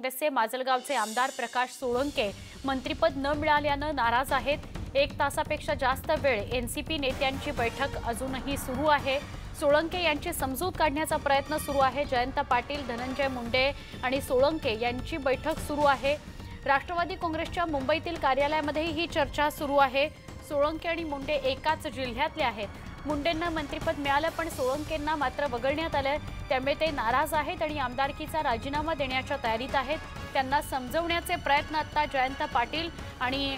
काँग्रेसचे माजलगावचे आमदार प्रकाश सोळंके मंत्रिपद न मिळाल्यानं नाराज आहेत. एक तासापेक्षा जास्त वेळ एनसीपी नेत्यांची बैठक अजूनही सुरू आहे. सोळंके यांची समजूत काढण्याचा प्रयत्न सुरू आहे. जयंत पाटील धनंजय मुंडे आणि सोळंके यांची बैठक सुरू आहे. राष्ट्रवादी काँग्रेसच्या मुंबईतील कार्यालयामध्येही ही चर्चा सुरू आहे. सोळंके आणि मुंडे एकाच जिल्ह्यातले आहेत. मुंडेंना मंत्रिपद मिळालं पण सोळंकेंना मात्र वगळण्यात आलं. त्यामुळे ते नाराज आहेत आणि आमदारकीचा राजीनामा देण्याच्या तयारीत आहेत. त्यांना समजवण्याचे प्रयत्न आता जयंत पाटील आणि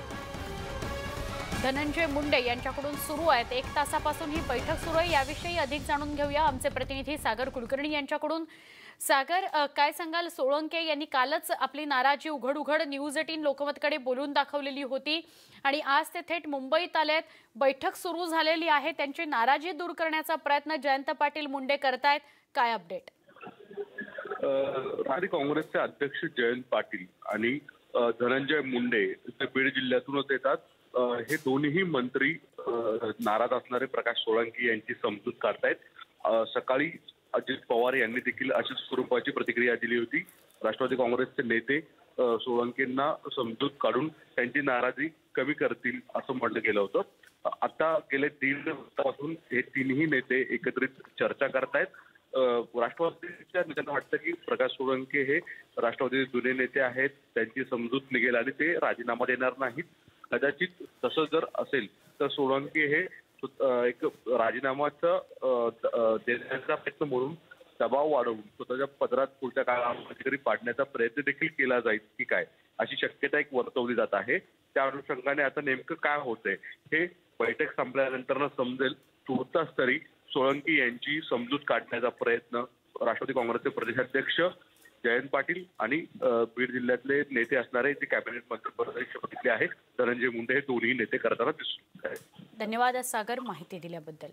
धनंजय मुंडे यांच्याकडून सुरू आहेत. एक तासापासून ही बैठक सुरू आहे. याविषयी अधिक जाणून घेऊया आमचे प्रतिनिधी सागर कुलकर्णी यांच्याकडून. सागर काय सांगाल? सोळंके यांनी कालच आपली नाराजी उघड उघड न्यूज एटीन लोकमतकडे बोलून दाखवलेली होती आणि आज ते थेट मुंबईत आलेत बैठक सुरू झालेली आहे. त्यांची नाराजी दूर करण्याचा प्रयत्न जयंत पाटील मुंडे करतायत. काय अपडेट? राष्ट्रवादी काँग्रेसचे अध्यक्ष जयंत पाटील आणि धनंजय मुंडे ते बीड जिल्ह्यातूनच येतात. हे दोन्ही मंत्री नाराज असणारे प्रकाश सोळंकी यांची समजूत काढतायत. सकाळी अजित पवार यांनी देखील अशाच स्वरूपाची प्रतिक्रिया दिली होती. राष्ट्रवादी काँग्रेसचे नेते अ, सोळंकींना समजूत काढून त्यांची नाराजी कमी करतील असं म्हटलं गेलं होतं. आता गेले दीडपासून हे तिन्ही नेते एकत्रित चर्चा करतायत. राष्ट्रवादीच्या त्यांना वाटतं की प्रकाश सोळंके हे राष्ट्रवादीचे जुने नेते आहेत त्यांची समजूत निघेल आणि ते राजीनामा देणार नाहीत. कदाचित तसं जर असेल तर सोळंके हे एक राजीनामाचा देण्याचा प्रयत्न म्हणून दबाव वाढवून स्वतःच्या पदरात पुढच्या काळामध्ये पाडण्याचा प्रयत्न देखील केला जाईल की काय अशी शक्यता एक वर्तवली जात आहे. त्या अनुषंगाने आता नेमकं काय होतंय हे बैठक संपल्यानंतर समजेल तुर्तास तरी सोळंकी यांची समजूत काढण्याचा प्रयत्न राष्ट्रवादी काँग्रेसचे प्रदेशाध्यक्ष जयंत पाटील आणि बीड जिल्ह्यातले नेते असणारे जे कॅबिनेट मंत्री शपथले आहेत धनंजय मुंडे हे दोन्ही नेते करताना दिसून धन्यवाद सागर माहिती दिल्याबद्दल.